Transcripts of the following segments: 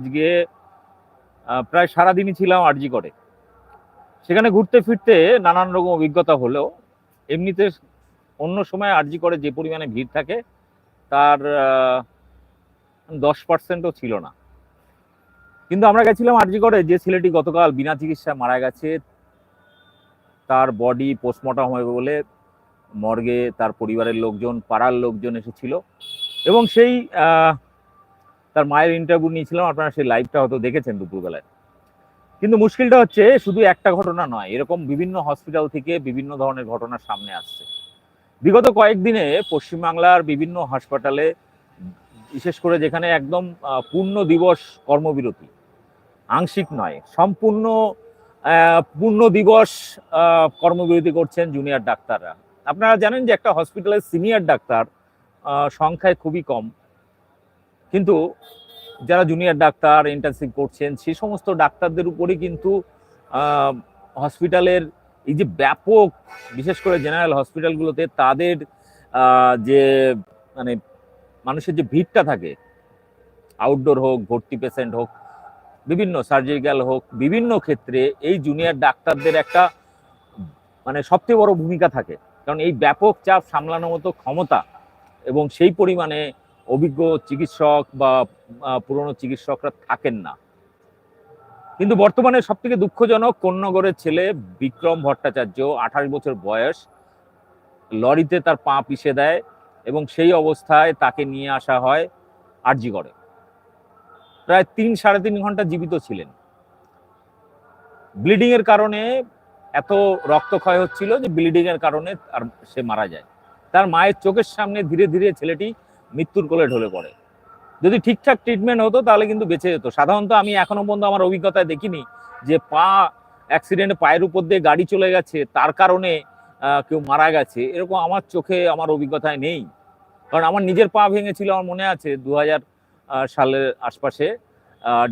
আজকে প্রায় সারাদিনই ছিলাম আরজি করে। সেখানে ঘুরতে ফিরতে নানান রকম অভিজ্ঞতা হলেও, এমনিতে অন্য সময় আরজি করে যে পরিমাণে ভিড় থাকে, তার দশ পার্সেন্টও ছিল না। কিন্তু আমরা গেছিলাম আরজি করে, যে ছেলেটি গতকাল বিনা চিকিৎসায় মারা গেছে, তার বডি পোস্টমর্টম হবে বলে মর্গে তার পরিবারের লোকজন, পাড়ার লোকজন এসেছিল। এবং সেই তার মায়ের ইন্টারভিউ নিয়েছিলাম, আপনারা সেই লাইভটা হয়তো দেখেছেন দুপুরবেলায়। কিন্তু মুশকিলটা হচ্ছে, শুধু একটা ঘটনা নয়, এরকম বিভিন্ন হসপিটাল থেকে বিভিন্ন ধরনের ঘটনা সামনে আসছে। বিগত কয়েকদিনে পশ্চিমবাংলার বিভিন্ন হাসপাতালে বিশেষ করে যেখানে একদম পূর্ণ দিবস কর্মবিরতি, আংশিক নয়, সম্পূর্ণ পূর্ণ দিবস কর্মবিরতি করছেন জুনিয়র ডাক্তাররা। আপনারা জানেন যে একটা হসপিটালের সিনিয়র ডাক্তার সংখ্যায় খুবই কম। কিন্তু যারা জুনিয়র ডাক্তার ইন্টার্নশিপ করছেন সেই সমস্ত ডাক্তারদের উপরই কিন্তু হসপিটালের এই যে ব্যাপক, বিশেষ করে জেনারেল হসপিটালগুলোতে তাদের যে মানে মানুষের যে ভিড়টা থাকে আউটডোর হোক, ভর্তি পেশেন্ট হোক, বিভিন্ন সার্জিক্যাল হোক, বিভিন্ন ক্ষেত্রে এই জুনিয়র ডাক্তারদের একটা মানে সবচেয়ে বড় ভূমিকা থাকে। কারণ এই ব্যাপক চাপ সামলানোর মতো ক্ষমতা এবং সেই পরিমাণে অভিজ্ঞ চিকিৎসক বা পুরনো চিকিৎসকরা থাকেন না। কিন্তু বর্তমানে সব থেকে দুঃখজনক কোন্নগরের ছেলে বিক্রম ভট্টাচার্য, আঠাশ বছর বয়স, লরিতে তার পা পিষে দেয় এবং সেই অবস্থায় তাকে নিয়ে আসা হয় আরজি করে প্রায় তিন, সাড়ে তিন ঘণ্টা জীবিত ছিলেন। ব্লিডিং এর কারণে এত রক্তক্ষয় হচ্ছিল যে ব্লিডিং এর কারণে আর সে মারা যায়। তার মায়ের চোখের সামনে ধীরে ধীরে ছেলেটি মৃত্যুর কোলে ঢলে পড়ে। যদি ঠিকঠাক ট্রিটমেন্ট হতো, তাহলে কিন্তু বেঁচে যেত। সাধারণত আমি এখনও পর্যন্ত আমার অভিজ্ঞতায় দেখিনি যে পা অ্যাক্সিডেন্টে পায়ের উপর দিয়ে গাড়ি চলে গেছে, তার কারণে কেউ মারা গেছে। এরকম আমার চোখে আমার অভিজ্ঞতায় নেই। কারণ আমার নিজের পা ভেঙেছিল, আমার মনে আছে দু হাজার সালের আশপাশে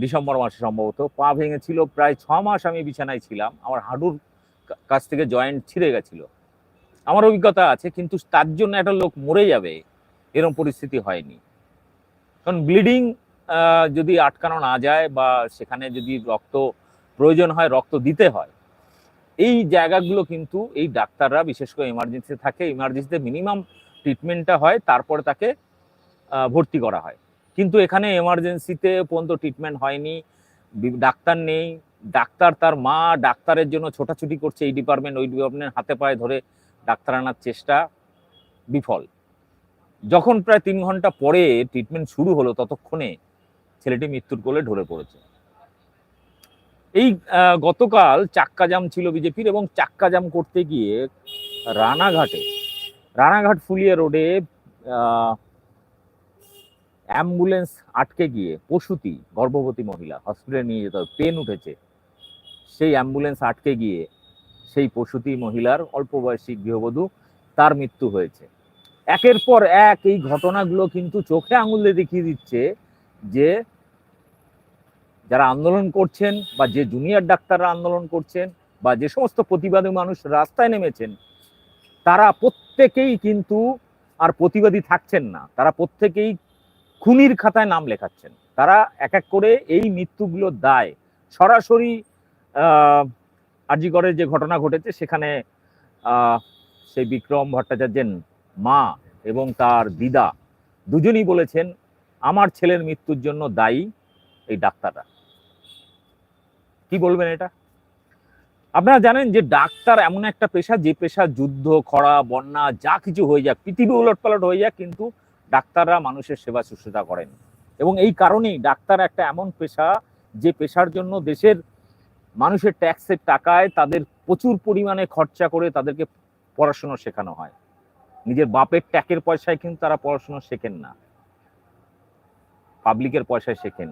ডিসেম্বর মাসে সম্ভবত। পা ভেঙেছিল প্রায় ছ মাস আমি বিছানায় ছিলাম। আমার হাঁটুর কাছ থেকে জয়েন্ট ছিঁড়ে গেছিল। আমার অভিজ্ঞতা আছে, কিন্তু তার জন্য একটা লোক মরে যাবে এরকম পরিস্থিতি হয়নি। কারণ ব্লিডিং যদি আটকানো না যায় বা সেখানে যদি রক্ত প্রয়োজন হয়, রক্ত দিতে হয়, এই জায়গাগুলো কিন্তু এই ডাক্তাররা, বিশেষ করে এমার্জেন্সি থাকে এমার্জেন্সিতে মিনিমাম ট্রিটমেন্টটা হয়, তারপরে তাকে ভর্তি করা হয়। কিন্তু এখানে এমার্জেন্সিতে পর্যন্ত ট্রিটমেন্ট হয়নি ডাক্তার নেই। ডাক্তার তার মা ডাক্তারের জন্য ছোটাছুটি করছে, এই ডিপার্টমেন্ট ওই ডিপার্টমেন্ট হাতে পায়ে ধরে ডাক্তার আনার চেষ্টা বিফল। যখন প্রায় তিন ঘণ্টা পরে ট্রিটমেন্ট শুরু হলো ততক্ষণে ছেলেটি মৃত্যুর কোলে ঢলে পড়েছে। এই গতকাল চাক্কা জাম ছিল বিজেপির এবং চাক্কা জাম করতে গিয়ে রানাঘাটে, রানাঘাট ফুলিয়া রোডে অ্যাম্বুলেন্স আটকে গিয়ে প্রসূতি, গর্ভবতী মহিলা, হসপিটালে নিয়ে যেতে হবে, পেন উঠেছে। সেই অ্যাম্বুলেন্স আটকে গিয়ে সেই প্রসূতি মহিলার অল্প বয়সী গৃহবধূ তার মৃত্যু হয়েছে। একের পর এক এই ঘটনাগুলো কিন্তু চোখে আঙুল দেখিয়ে দিচ্ছে যে যারা আন্দোলন করছেন বা যে জুনিয়র ডাক্তাররা আন্দোলন করছেন বা যে সমস্ত প্রতিবাদী মানুষ রাস্তায় নেমেছেন, তারা প্রত্যেকেই কিন্তু আর প্রতিবাদী থাকছেন না। তারা প্রত্যেকেই খুনির খাতায় নাম লেখাচ্ছেন। তারা এক এক করে এই মৃত্যুগুলোর দায়। সরাসরি, আহ আরজিগড়ের যে ঘটনা ঘটেছে, সেখানে সেই বিক্রম ভট্টাচার্যের মা এবং তার দিদা দুজনই বলেছেন, আমার ছেলের মৃত্যুর জন্য দায়ী এই ডাক্তাররা। কি বলবেন এটা? আপনারা জানেন যে ডাক্তার এমন একটা পেশা, যে পেশা যুদ্ধ, খরা, বন্যা, যা কিছু হয়ে যাক, পৃথিবী উলটপালট হয়ে যাক, কিন্তু ডাক্তাররা মানুষের সেবা শুশ্রূষা করেন। এবং এই কারণেই ডাক্তার একটা এমন পেশা, যে পেশার জন্য দেশের মানুষের ট্যাক্সের টাকায় তাদের প্রচুর পরিমাণে খরচা করে তাদেরকে পড়াশোনা শেখানো হয়। নিজের বাপের ট্যাকের পয়সায় কিন্তু তারা পড়াশোনা শেখেন না। পাবলিকের পয়সায় শেখেন।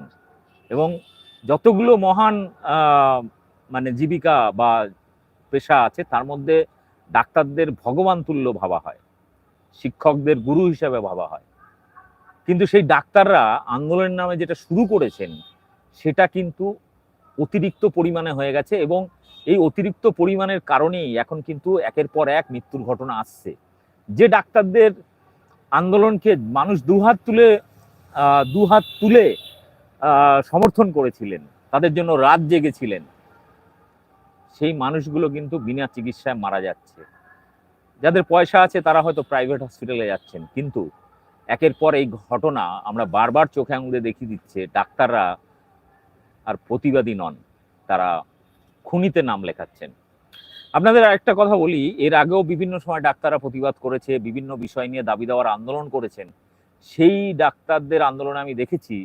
এবং যতগুলো মহান মানে জীবিকা বা পেশা আছে, তার মধ্যে ডাক্তারদের ভগবান তুল্য ভাবা হয়। শিক্ষকদের গুরু হিসাবে ভাবা হয়। কিন্তু সেই ডাক্তাররা আন্দোলনের নামে যেটা শুরু করেছেন, সেটা কিন্তু অতিরিক্ত পরিমাণে হয়ে গেছে এবং এই অতিরিক্ত পরিমাণের কারণেই এখন কিন্তু একের পর এক মৃত্যুর ঘটনা আসছে। যে ডাক্তারদের আন্দোলনকে মানুষ দুহাত তুলে দুহাত তুলে সমর্থন করেছিলেন, তাদের জন্য রাত জেগেছিলেন, সেই মানুষগুলো কিন্তু বিনা চিকিৎসায় মারা যাচ্ছে। যাদের পয়সা আছে তারা হয়তো প্রাইভেট হসপিটালে যাচ্ছেন, কিন্তু একের পর এই ঘটনা আমরা বারবার চোখে আঙুলে দেখিয়ে দিচ্ছে, ডাক্তাররা আর প্রতিবাদী নন, তারা খুনিতে নাম লেখাচ্ছেন। আপনাদের আরেকটা কথা বলি, এর আগেও বিভিন্ন সময় ডাক্তাররা প্রতিবাদ করেছে, বিভিন্ন বিষয় নিয়ে দাবি দেওয়ার আন্দোলন করেছেন। সেই ডাক্তারদের আন্দোলনে আমি দেখেছি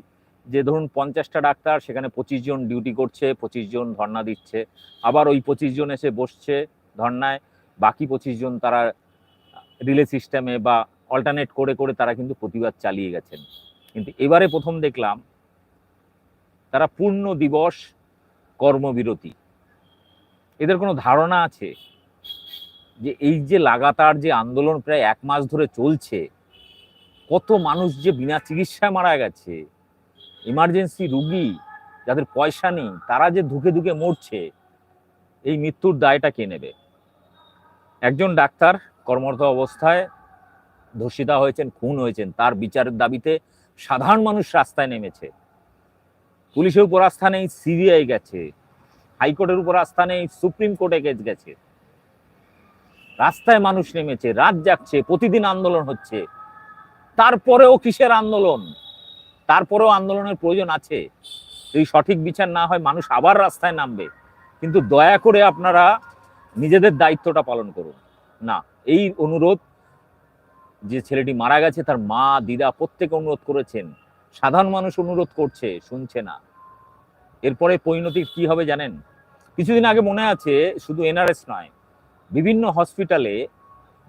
যে ধরুন পঞ্চাশটা ডাক্তার, সেখানে পঁচিশ জন ডিউটি করছে, পঁচিশ জন ধর্ণা দিচ্ছে। আবার ওই পঁচিশ জন এসে বসছে ধর্নায় বাকি পঁচিশ জন তারা রিলে সিস্টেমে বা অল্টারনেট করে করে তারা কিন্তু প্রতিবাদ চালিয়ে গেছেন। কিন্তু এবারে প্রথম দেখলাম, তারা পূর্ণ দিবস কর্মবিরতি। এদের কোনো ধারণা আছে যে এই যে লাগাতার যে আন্দোলন প্রায় এক মাস ধরে চলছে, কত মানুষ যে বিনা চিকিৎসায় মারা গেছে ইমার্জেন্সি রুগী যাদের পয়সা নেই, তারা যে ধুকে ধুকে মরছে, এই মৃত্যুর দায়টা কে নেবে? একজন ডাক্তার কর্মরত অবস্থায় ধর্ষিতা হয়েছেন, খুন হয়েছেন, তার বিচারের দাবিতে সাধারণ মানুষ রাস্তায় নেমেছে। পুলিশের উপর আস্থা নেই, সিবিআই গেছে। হাইকোর্টের উপর আস্থা নেই, সুপ্রিম কোর্টে কেস গেছে। রাস্তায় মানুষ নেমেছে, রাত জাগছে, প্রতিদিন আন্দোলন হচ্ছে। তারপরেও কিসের আন্দোলন? তারপরেও আন্দোলনের প্রয়োজন আছে। যদি সঠিক বিচার না হয়, মানুষ আবার রাস্তায় নামবে। কিন্তু দয়া করে আপনারা নিজেদের দায়িত্বটা পালন করুন। না, এই অনুরোধ, যে ছেলেটি মারা গেছে, তার মা, দিদা প্রত্যেকে অনুরোধ করেছেন। সাধারণ মানুষ অনুরোধ করছে, শুনছে না। এরপরে পরিণতি কি হবে জানেন? কিছুদিন আগে মনে আছে শুধু এনআরএস নয়, বিভিন্ন হসপিটালে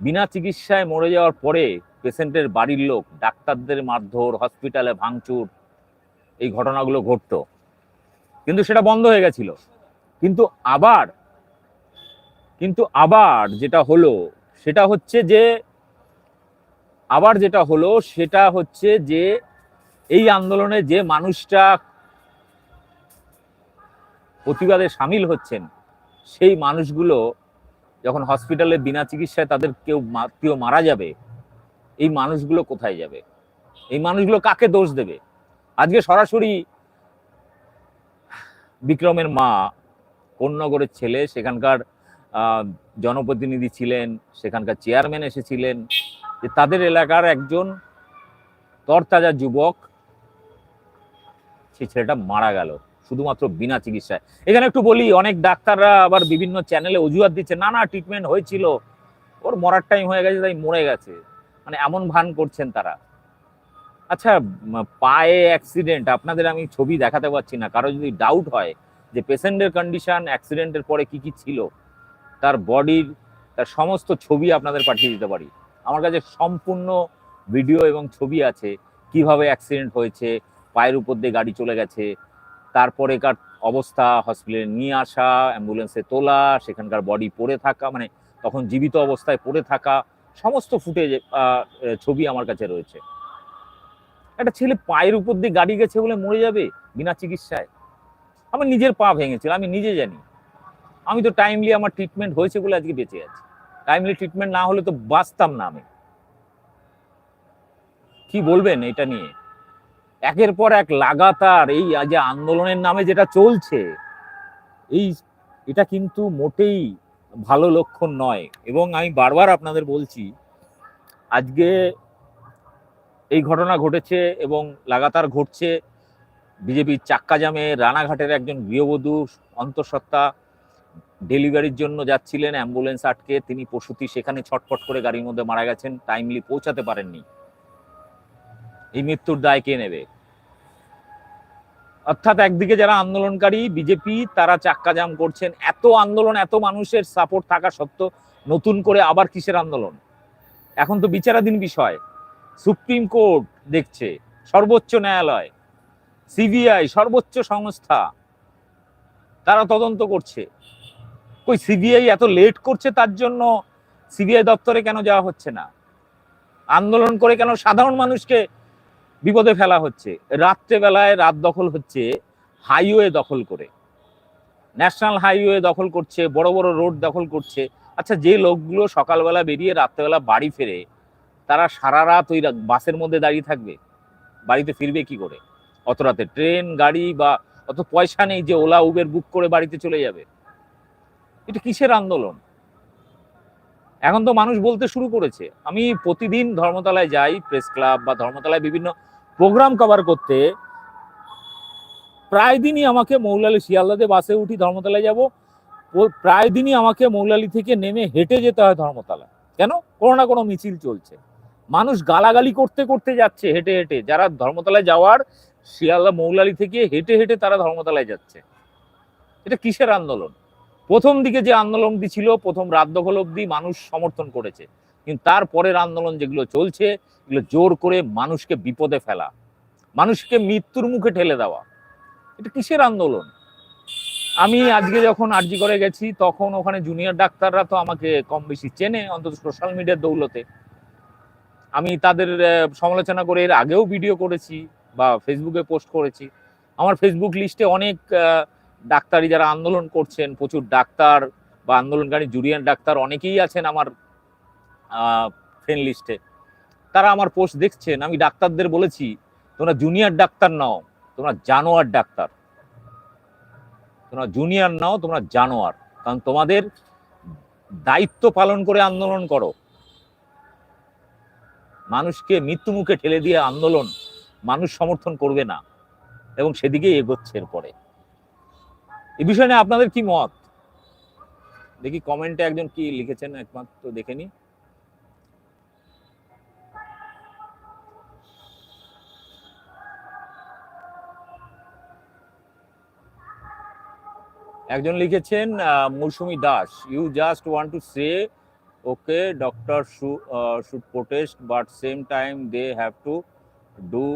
বিনা চিকিৎসায় মরে যাওয়ার পরে পেশেন্টের বাড়ির লোক, ডাক্তারদের মারধর হসপিটালে ভাঙচুর, এই ঘটনাগুলো ঘটতো। কিন্তু সেটা বন্ধ হয়ে গেছিল। কিন্তু আবার কিন্তু আবার যেটা হলো, সেটা হচ্ছে যে, আবার যেটা হলো, সেটা হচ্ছে যে, এই আন্দোলনে যে মানুষটা প্রতিবাদে সামিল হচ্ছেন, সেই মানুষগুলো যখন হসপিটালে বিনা চিকিৎসায় তাদের কেউ কেউ মারা যাবে, এই মানুষগুলো কোথায় যাবে? এই মানুষগুলো কাকে দোষ দেবে? আজকে সরাসরি বিক্রমের মা, কোন্নগরের ছেলে, সেখানকার জনপ্রতিনিধি ছিলেন, সেখানকার চেয়ারম্যান এসেছিলেন, যে তাদের এলাকার একজন তরতাজা যুবক সেই ছেলেটা মারা গেল। শুধুমাত্র বিনা চিকিৎসায়। এখানে একটু বলি, অনেক ডাক্তাররা আবার বিভিন্ন চ্যানেলে অজুহাত দিচ্ছে, না না ট্রিটমেন্ট হয়েছিল। ওর মরার টাইম হয়ে গেছে, তাই মরে গেছে। মানে এমন ভান করছেন তারা। আচ্ছা পায়ে অ্যাক্সিডেন্ট আপনাদের আমি ছবি দেখাতে পারছি না। কারও যদি ডাউট হয় যে পেশেন্টের কন্ডিশন অ্যাক্সিডেন্টের পরে কি কি ছিল, তার বডির তার সমস্ত ছবি আপনাদের পাঠিয়ে দিতে পারি। আমার কাছে সম্পূর্ণ ভিডিও এবং ছবি আছে, কীভাবে অ্যাক্সিডেন্ট হয়েছে, পায়ের উপর দিয়ে গাড়ি চলে গেছে তারপরেকার অবস্থা হসপিটালে নিয়ে আসা অ্যাম্বুলেন্সে তোলা, সেখানকার বডি পড়ে থাকা মানে তখন জীবিত অবস্থায় পড়ে থাকা, সমস্ত ফুটেজ ছবি আমার কাছে রয়েছে। একটা ছেলে পায়ের উপর দিয়ে গাড়ি গেছে বলে মরে যাবে বিনা চিকিৎসায়? আমার নিজের পা ভেঙেছিল, আমি নিজে জানি। আমি তো টাইমলি আমার ট্রিটমেন্ট হয়েছে বলে আজকে বেঁচে আছি। টাইমলি ট্রিটমেন্ট না হলে তো বাঁচতাম না আমি। কি বলবেন এটা নিয়ে? একের পর এক লাগাতার এই যে আন্দোলনের নামে যেটা চলছে, এই, এটা কিন্তু মোটেই ভালো লক্ষণ নয়। এবং আমি বারবার আপনাদের বলছি, আজকে এই ঘটনা ঘটেছে এবং লাগাতার ঘটছে। বিজেপির চাক্কা জামে রানাঘাটের একজন গৃহবধূ অন্তঃসত্ত্বা ডেলিভারির জন্য যাচ্ছিলেন, অ্যাম্বুলেন্স আটকে। তিনি প্রসূতি, সেখানে ছটফট করে গাড়ির মধ্যে মারা গেছেন টাইমলি পৌঁছাতে পারেননি। এই মৃত্যুর দায় কে নেবে? অর্থাৎ একদিকে যারা আন্দোলনকারী, বিজেপি, তারা চাক্কা জাম করছেন। এত আন্দোলন, এত মানুষের সাপোর্ট থাকা সত্ত্বেও নতুন করে আবার কিসের আন্দোলন? এখন তো বিচারাধীন বিষয়। সুপ্রিম কোর্ট দেখছে, সর্বোচ্চ ন্যায়ালয়, সিবিআই, সর্বোচ্চ সংস্থা, তারা তদন্ত করছে। কই, সিবিআই এত লেট করছে তার জন্য সিবিআই দপ্তরে কেন যাওয়া হচ্ছে না? আন্দোলন করে কেন সাধারণ মানুষকে বিপদে ফেলা হচ্ছে। রাত্রেবেলায় রাত দখল হচ্ছে হাইওয়ে দখল করে। ন্যাশনাল হাইওয়ে দখল করছে, বড় বড় রোড দখল করছে। আচ্ছা যে লোকগুলো সকালবেলা বেরিয়ে রাত্রেবেলা বাড়ি ফেরে, তারা সারা রাত ওই বাসের মধ্যে দাঁড়িয়ে থাকবে? বাড়িতে ফিরবে কি করে? অত রাতে ট্রেন, গাড়ি বা অত পয়সা নেই যে ওলা, উবের বুক করে বাড়িতে চলে যাবে। এটা কিসের আন্দোলন? এখন তো মানুষ বলতে শুরু করেছে। আমি প্রতিদিন ধর্মতলায় যাই, প্রেস ক্লাব বা ধর্মতলায় বিভিন্ন প্রোগ্রাম কভার করতে, প্রায় দিনই আমাকে মৌলালি শিয়ালদাতে বাসে উঠি ধর্মতলায় যাব। প্রায় দিনই আমাকে মৌলালি থেকে নেমে হেঁটে যেতে হয় ধর্মতলা কেন? কোনো না কোনো মিছিল চলছে। মানুষ গালাগালি করতে করতে যাচ্ছে হেঁটে হেঁটে। যারা ধর্মতলায় যাওয়ার, শিয়ালদা মৌলালি থেকে হেঁটে হেঁটে তারা ধর্মতলায় যাচ্ছে। এটা কিসের আন্দোলন? প্রথম দিকে যে আন্দোলনটি ছিল, প্রথম রাত দখল অব্দি মানুষ সমর্থন করেছে। কিন্তু তারপরের আন্দোলন যেগুলো চলছে, এগুলো জোর করে মানুষকে বিপদে ফেলা, মানুষকে মৃত্যুর মুখে ঠেলে দেওয়া, এটা কিসের আন্দোলন? আমি আজকে যখন আরজি করে গেছি, তখন ওখানে জুনিয়র ডাক্তাররা তো আমাকে কম বেশি চেনে, অন্তত সোশ্যাল মিডিয়ার দৌলতে। আমি তাদের সমালোচনা করে এর আগেও ভিডিও করেছি বা ফেসবুকে পোস্ট করেছি। আমার ফেসবুক লিস্টে অনেক ডাক্তারি যারা আন্দোলন করছেন, প্রচুর ডাক্তার বা আন্দোলনকারী জুনিয়র ডাক্তার অনেকেই আছেন আমার ফ্রেন্ড লিস্টে তারা আমার পোস্ট দেখছেন, আমি ডাক্তারদের বলেছি, তোমরা জুনিয়র ডাক্তার নাও, তোমরা জানোয়ার ডাক্তার। তোমরা জুনিয়র নাও, তোমরা জানোয়ার। কারণ তোমাদের দায়িত্ব পালন করে আন্দোলন করো। মানুষকে মৃত্যু মুখে ঠেলে দিয়ে আন্দোলন মানুষ সমর্থন করবে না এবং সেদিকে এগোচ্ছে এরপরে। এ বিষয়ে আপনাদের কি মত? দেখি কমেন্টে একজন কি লিখেছেন, একমাত্র দেখে নি একজন লিখেছেন Mousumi Das. You just want to say okay doctor should protest but same time they have to do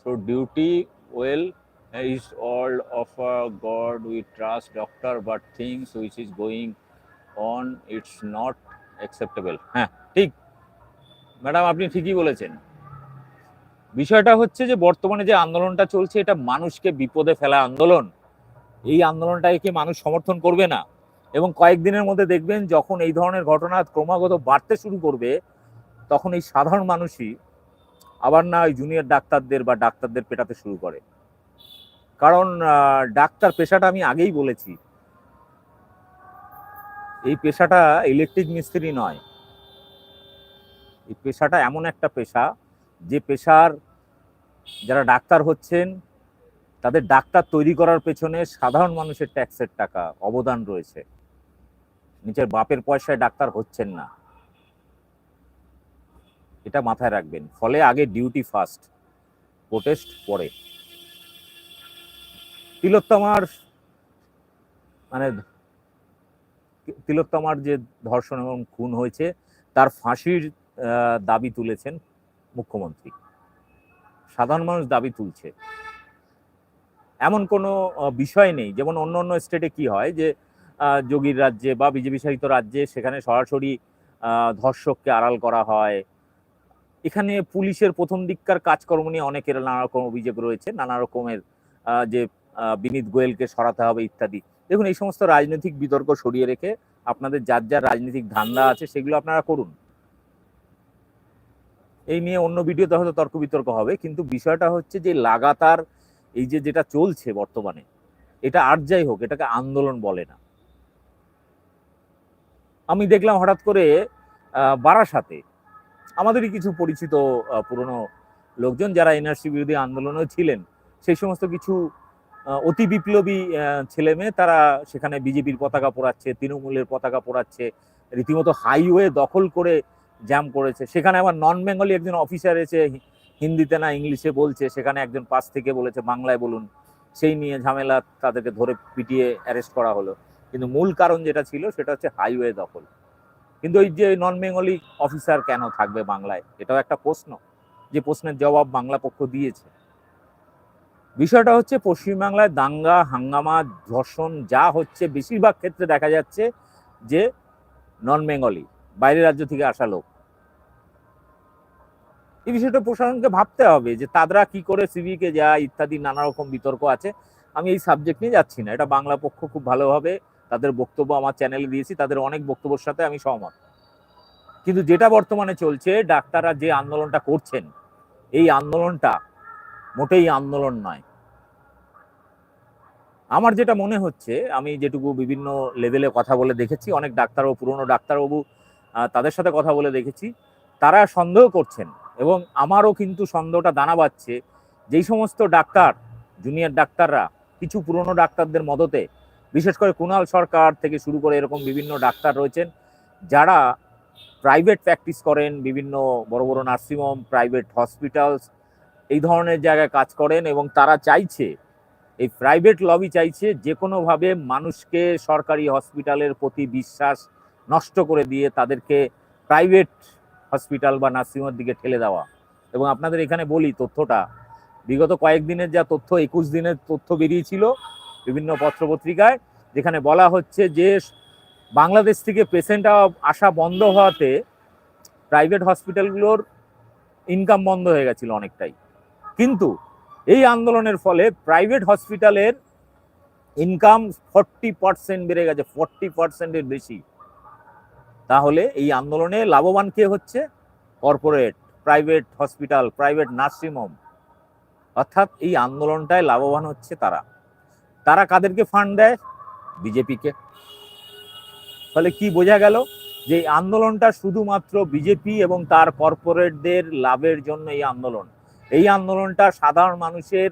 through duty well is all of our God we trust, doctor, but things which is going on, it's not acceptable. হ্যাঁ ঠিক। Madam, আপনি ঠিকই বলেছেন। বিষয়টা হচ্ছে যে, বর্তমানে যে আন্দোলনটা চলছে, এটা মানুষকে বিপদে ফেলা আন্দোলন। এই আন্দোলনটাকে কি মানুষ সমর্থন করবে না? এবং কয়েকদিনের মধ্যে দেখবেন যখন এই ধরনের ঘটনা ক্রমাগত বাড়তে শুরু করবে, তখন এই সাধারণ মানুষই আবার না ওই জুনিয়র ডাক্তারদের বা ডাক্তারদের পেটাতে শুরু করে। কারণ ডাক্তার পেশাটা আমি আগেই বলেছি। এই পেশাটা ইলেকট্রিক মিস্ত্রি নয়। এই পেশাটা এমন একটা পেশা, যে পেশার যারা ডাক্তার হচ্ছেন তাদের ডাক্তার তৈরি করার পেছনে সাধারণ মানুষের ট্যাক্সের টাকা, অবদান রয়েছে। নিজের বাপের পয়সায় ডাক্তার হচ্ছেন না। এটা মাথায় রাখবেন। ফলে আগে ডিউটি ফার্স্ট প্রোটেস্ট পরে। তিলোত্তমার মানে তিলোত্তমার যে ধর্ষণ এবং খুন হয়েছে, তার ফাঁসির দাবি তুলেছেন মুখ্যমন্ত্রী। সাধারণ মানুষ দাবি তুলছে। এমন কোনো বিষয় নেই। যেমন অন্য অন্য স্টেটে কি হয় যে যোগীর রাজ্যে বা বিজেপি শাসিত রাজ্যে সেখানে সরাসরি ধর্ষককে আড়াল করা হয়। এখানে পুলিশের প্রথম দিককার কাজকর্ম নিয়ে অনেকের নানা রকম অভিযোগ রয়েছে। নানা রকমের যে বিনীত গোয়েলকে সরাতে হবে ইত্যাদি। দেখুন, এই সমস্ত রাজনৈতিক বিতর্ক সরিয়ে রেখে আপনাদের যার যার রাজনৈতিক ধান্দা আছে সেগুলো আপনারা করুন। এই নিয়ে অন্য ভিডিওতে হয়তো তর্ক বিতর্ক হবে, কিন্তু বিষয়টা হচ্ছে যে, লাগাতার এই যে যেটা চলছে বর্তমানে, এটা আর যাই হোক, এটাকে আন্দোলন বলে না। আমি দেখলাম হঠাৎ করে বারাসাতে আমাদেরই কিছু পরিচিত পুরনো লোকজন যারা এনআরসি বিরোধী আন্দোলনেও ছিলেন, সেই সমস্ত কিছু অতি বিপ্লবী ছেলে মেয়ে তারা সেখানে বিজেপির পতাকা পোড়াচ্ছে, তৃণমূলের পতাকা পোড়াচ্ছে, রীতিমতো হাইওয়ে দখল করে জ্যাম করেছে। সেখানে আবার নন বেঙ্গলি একজন অফিসার এসে হিন্দিতে না ইংলিশে বলছে, সেখানে একজন পাশ থেকে বলেছে, বাংলায় বলুন। সেই নিয়ে ঝামেলা তাদেরকে ধরে পিটিয়ে অ্যারেস্ট করা হলো। কিন্তু মূল কারণ যেটা ছিল, সেটা হচ্ছে হাইওয়ে দখল। কিন্তু ওই যে নন বেঙ্গলি অফিসার কেন থাকবে বাংলায়? এটাও একটা প্রশ্ন। যে প্রশ্নের জবাব বাংলা পক্ষ দিয়েছে। বিষয়টা হচ্ছে, পশ্চিমবাংলায় দাঙ্গা, হাঙ্গামা, ধর্ষণ, যা হচ্ছে, বেশিরভাগ ক্ষেত্রে দেখা যাচ্ছে যে নন বেঙ্গলি বাইরের রাজ্য থেকে আসা লোক। এই বিষয়টা প্রশাসনকে ভাবতে হবে যে তারা কি করে সিভিকে যায়, ইত্যাদি, নানা রকম বিতর্ক আছে। আমি এই সাবজেক্ট নিয়ে যাচ্ছি না। এটা বাংলা পক্ষ খুব ভালোভাবে তাদের বক্তব্য আমার চ্যানেলে দিয়েছি। তাদের অনেক বক্তব্যের সাথে আমি সহমত। কিন্তু যেটা বর্তমানে চলছে, ডাক্তাররা যে আন্দোলনটা করছেন, এই আন্দোলনটা মোটেই আন্দোলন নয়। আমার যেটা মনে হচ্ছে, আমি যেটুকু বিভিন্ন লেভেলে কথা বলে দেখেছি, অনেক ডাক্তারবাবু, পুরনো ডাক্তারবাবু তাদের সাথে কথা বলে দেখেছি, তারা সন্দেহ করছেন এবং আমারও কিন্তু সন্দেহটা দানা বাচ্ছে যেই সমস্ত ডাক্তার জুনিয়র ডাক্তাররা, কিছু পুরনো ডাক্তারদের মদতে, বিশেষ করে কুণাল সরকার থেকে শুরু করে এরকম বিভিন্ন ডাক্তার রয়েছেন, যারা প্রাইভেট প্র্যাকটিস করেন, বিভিন্ন বড় বড় নার্সিংহোম প্রাইভেট হসপিটালস এই ধরনের জায়গায় কাজ করেন এবং তারা চাইছে, এই প্রাইভেট লবি চাইছে যে কোনোভাবে মানুষকে সরকারি হসপিটালের প্রতি বিশ্বাস নষ্ট করে দিয়ে তাদেরকে প্রাইভেট হসপিটাল বা নার্সিংহোমের দিকে ঠেলে দেওয়া। এবং আপনাদের এখানে বলি তথ্যটা, বিগত কয়েকদিনের যা তথ্য, একুশ দিনের তথ্য বেরিয়েছিল বিভিন্ন পত্রপত্রিকায়, যেখানে বলা হচ্ছে যে বাংলাদেশ থেকে পেশেন্ট আসা বন্ধ হওয়াতে প্রাইভেট হসপিটালগুলোর ইনকাম বন্ধ হয়ে গেছিল অনেকটাই। কিন্তু এই আন্দোলনের ফলে প্রাইভেট হসপিটালের ইনকাম ফর্টি পার্সেন্ট বেড়ে গেছে ফর্টি পার্সেন্টের বেশি। তাহলে এই আন্দোলনে লাভবান কে হচ্ছে? Corporate, private hospital, private nursing home অর্থাৎ এই আন্দোলনটায় লাভবান হচ্ছে তারা। তারা কাদেরকে ফান্ড দেয়? বিজেপিকে ফলে কি বোঝা গেল? যে এই আন্দোলনটা শুধুমাত্র বিজেপি এবং তার কর্পোরেটদের লাভের জন্য এই আন্দোলন। এই আন্দোলনটা সাধারণ মানুষের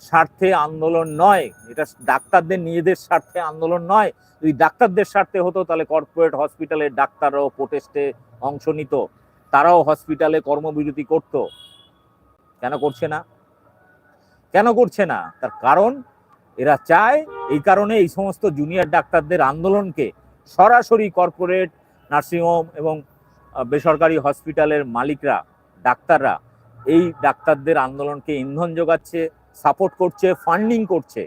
স্বার্থে আন্দোলন নয়। এটা ডাক্তারদের নিজেদের স্বার্থে আন্দোলন নয়। যদি ডাক্তারদের স্বার্থে হতো, তাহলে কর্পোরেট হসপিটালের ডাক্তাররাও প্রোটেস্টে অংশ নিত। তারাও হসপিটালে কর্মবিরতি করত। কেন করছে না? কেন করছে না? তার কারণ এরা চায় এই কারণে এই সমস্ত জুনিয়র ডাক্তারদের আন্দোলনকে সরাসরি কর্পোরেট নার্সিংহোম এবং বেসরকারি হসপিটালের মালিকরা, ডাক্তাররা এই ডাক্তারদের আন্দোলনকে ইন্ধন যোগাচ্ছে। সাপোর্ট করছে ফান্ডিং করছে।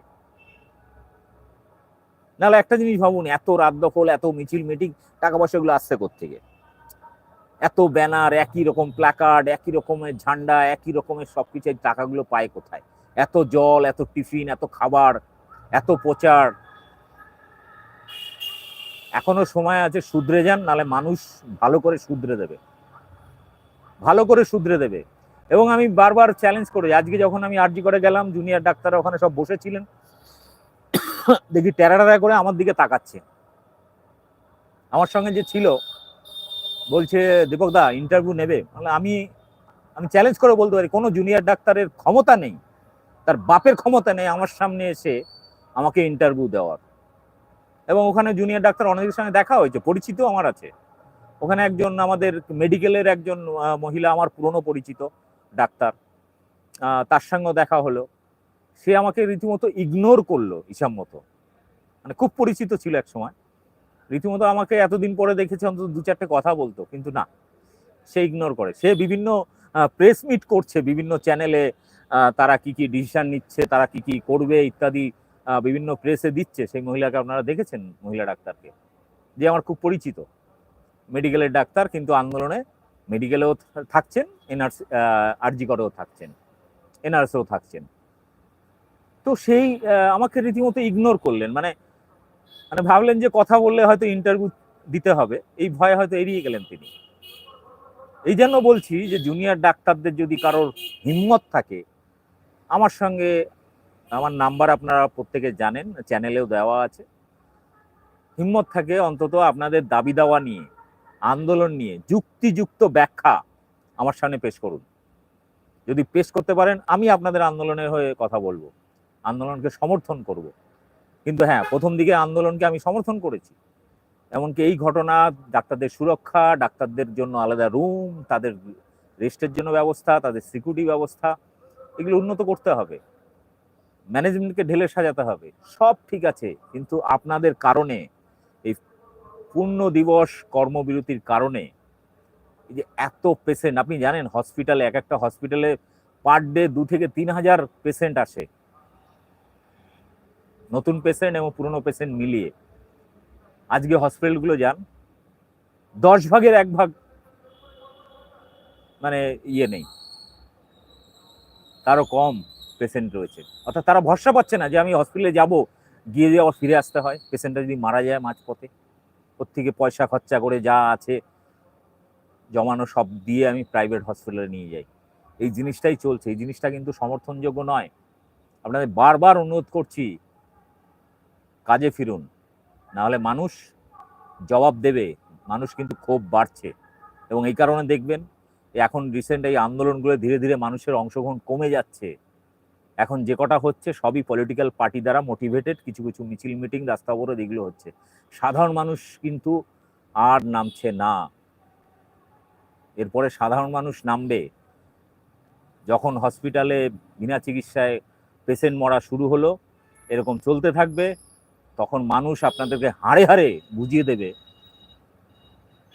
নাহলে একটা জিনিস ভাবুন, এত রাত দখল, এত মিছিল মিটিং টাকা পয়সাগুলো আসছে থেকে এত ব্যানার একই রকম প্ল্যাকার্ড একই রকমের ঝান্ডা, একই রকমের সবকিছু, এই টাকাগুলো পায় কোথায়? এত জল, এত টিফিন, এত খাবার, এত প্রচার। এখনও সময় আছে, শুধরে যান নালে মানুষ ভালো করে শুধরে দেবে। ভালো করে শুধরে দেবে। এবং আমি বারবার চ্যালেঞ্জ করি আজকে যখন আমি আরজি করে গেলাম জুনিয়র ডাক্তাররা ওখানে সব বসেছিলেন। দেখি টেরাটা করে আমার দিকে তাকাচ্ছে। আমার সঙ্গে যে ছিল, বলছে, দীপক দা ইন্টারভিউ নেবে। মানে আমি আমি চ্যালেঞ্জ করে বলতে পারি, কোনো জুনিয়র ডাক্তারের ক্ষমতা নেই। তার বাপের ক্ষমতা নেই আমার সামনে এসে আমাকে ইন্টারভিউ দেওয়ার। এবং ওখানে জুনিয়র ডাক্তার অনেকের সঙ্গে দেখা হয়েছে, পরিচিত আমার আছে। ওখানে একজন আমাদের মেডিকেলের একজন মহিলা, আমার পুরনো পরিচিত। ডাক্তার। তার সঙ্গেও দেখা হলো। সে আমাকে রীতিমতো ইগনোর করল হিসাব মতো। মানে খুব পরিচিত ছিল এক সময়। রীতিমতো আমাকে এতদিন পরে দেখেছে, অন্তত দু চারটে কথা বলতো, কিন্তু না। সে ইগনোর করে। সে বিভিন্ন প্রেস মিট করছে বিভিন্ন চ্যানেলে তারা কি কি ডিসিশন নিচ্ছে, তারা কি কি করবে ইত্যাদি বিভিন্ন প্রেসে দিচ্ছে। সেই মহিলাকে আপনারা দেখেছেন, মহিলা ডাক্তারকে? যে আমার খুব পরিচিত। মেডিকেলের ডাক্তার, কিন্তু আন্দোলনে মেডিকেলেও থাকছেন, এনআরসি আরজি করেও থাকছেন, এনআরসিও থাকছেন। তো সেই আমাকে রীতিমতো ইগনোর করলেন। মানে মানে ভাবলেন যে কথা বললে হয়তো ইন্টারভিউ দিতে হবে, এই ভয়ে হয়তো এড়িয়ে গেলেন তিনি। এই জন্য বলছি যে জুনিয়র ডাক্তারদের যদি কারোর হিম্মত থাকে, আমার সঙ্গে আমার নাম্বার আপনারা প্রত্যেকে জানেন চ্যানেলেও দেওয়া আছে। হিম্মত থাকে অন্তত আপনাদের দাবি দাওয়া নিয়ে। আন্দোলন নিয়ে যুক্তিযুক্ত ব্যাখ্যা আমার সামনে পেশ করুন। যদি পেশ করতে পারেন, আমি আপনাদের আন্দোলনের হয়ে কথা বলব, আন্দোলনকে সমর্থন করব। কিন্তু হ্যাঁ প্রথম দিকে আন্দোলনকে আমি সমর্থন করেছি। এমনকি এই ঘটনা, ডাক্তারদের সুরক্ষা, ডাক্তারদের জন্য আলাদা রুম, তাদের রেস্টের জন্য ব্যবস্থা, তাদের সিকিউরিটি ব্যবস্থা, এগুলো উন্নত করতে হবে। ম্যানেজমেন্টকে ঢেলে সাজাতে হবে। সব ঠিক আছে, কিন্তু আপনাদের কারণে পূর্ণ দিবস কর্মবিরতির কারণে এই যে এত পেশেন্ট আপনি জানেন হসপিটালে এক একটা হসপিটালে পার ডে দু থেকে তিন হাজার পেশেন্ট আসে। নতুন পেশেন্ট এবং পুরনো পেশেন্ট মিলিয়ে। আজকে হসপিটালগুলো যান, দশ ভাগের এক ভাগ মানে ইয়ে নেই। তারও কম পেশেন্ট রয়েছে। অর্থাৎ তারা ভরসা পাচ্ছে না যে আমি হসপিটালে যাব, গিয়ে যে আবার ফিরে আসতে হয়। পেশেন্টটা যদি মারা যায় মাঝপথে। থেকে পয়সা খরচা করে যা আছে জমানো সব দিয়ে আমি প্রাইভেট হসপিটালে নিয়ে যাই। এই জিনিসটাই চলছে। এই জিনিসটা কিন্তু সমর্থনযোগ্য নয়। আপনাদের বারবার অনুরোধ করছি, কাজে ফিরুন। না হলে মানুষ জবাব দেবে। মানুষ কিন্তু ক্ষোভ বাড়ছে। এবং এই কারণে দেখবেন, এখন রিসেন্ট এই আন্দোলনগুলো ধীরে ধীরে মানুষের অংশগ্রহণ কমে যাচ্ছে। এখন যে কটা হচ্ছে সবই পলিটিক্যাল পার্টি দ্বারা মোটিভেটেড কিছু কিছু মিছিল মিটিং রাস্তা অবরোধ, এগুলো হচ্ছে। সাধারণ মানুষ কিন্তু আর নামছে না। এরপরে সাধারণ মানুষ নামবে। যখন হসপিটালে বিনা চিকিৎসায় পেশেন্ট মরা শুরু হলো, এরকম চলতে থাকবে, তখন মানুষ আপনাদেরকে হাড়ে হাড়ে বুঝিয়ে দেবে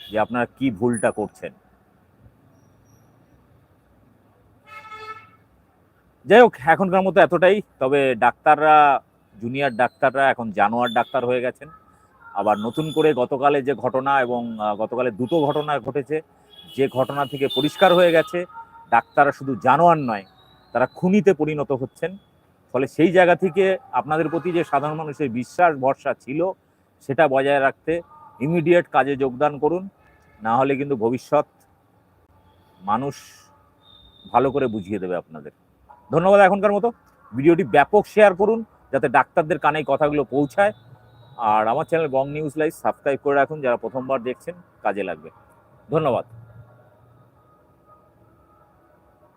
যে আপনারা কি ভুলটা করছেন। যাই হোক, এখনকার মতো এতটাই। তবে ডাক্তাররা জুনিয়র ডাক্তাররা এখন জানোয়ার ডাক্তার হয়ে গেছেন। আবার নতুন করে গতকালে যে ঘটনা এবং গতকালে দুটো ঘটনা ঘটেছে, যে ঘটনা থেকে পরিষ্কার হয়ে গেছে, ডাক্তাররা শুধু জানোয়ার নয়, তারা খুনিতে পরিণত হচ্ছেন। ফলে সেই জায়গা থেকে আপনাদের প্রতি যে সাধারণ মানুষের বিশ্বাস, ভরসা ছিল, সেটা বজায় রাখতে ইমিডিয়েট কাজে যোগদান করুন। না হলে কিন্তু ভবিষ্যৎ মানুষ ভালো করে বুঝিয়ে দেবে আপনাদের। ধন্যবাদ এখনকার মতো। ভিডিওটি ব্যাপক শেয়ার করুন, যাতে ডাক্তারদের কানে কথাগুলো পৌঁছায়। আর আমার channel Bong News Live subscribe করে রাখুন, যারা প্রথমবার দেখছেন, কাজে লাগবে। ধন্যবাদ।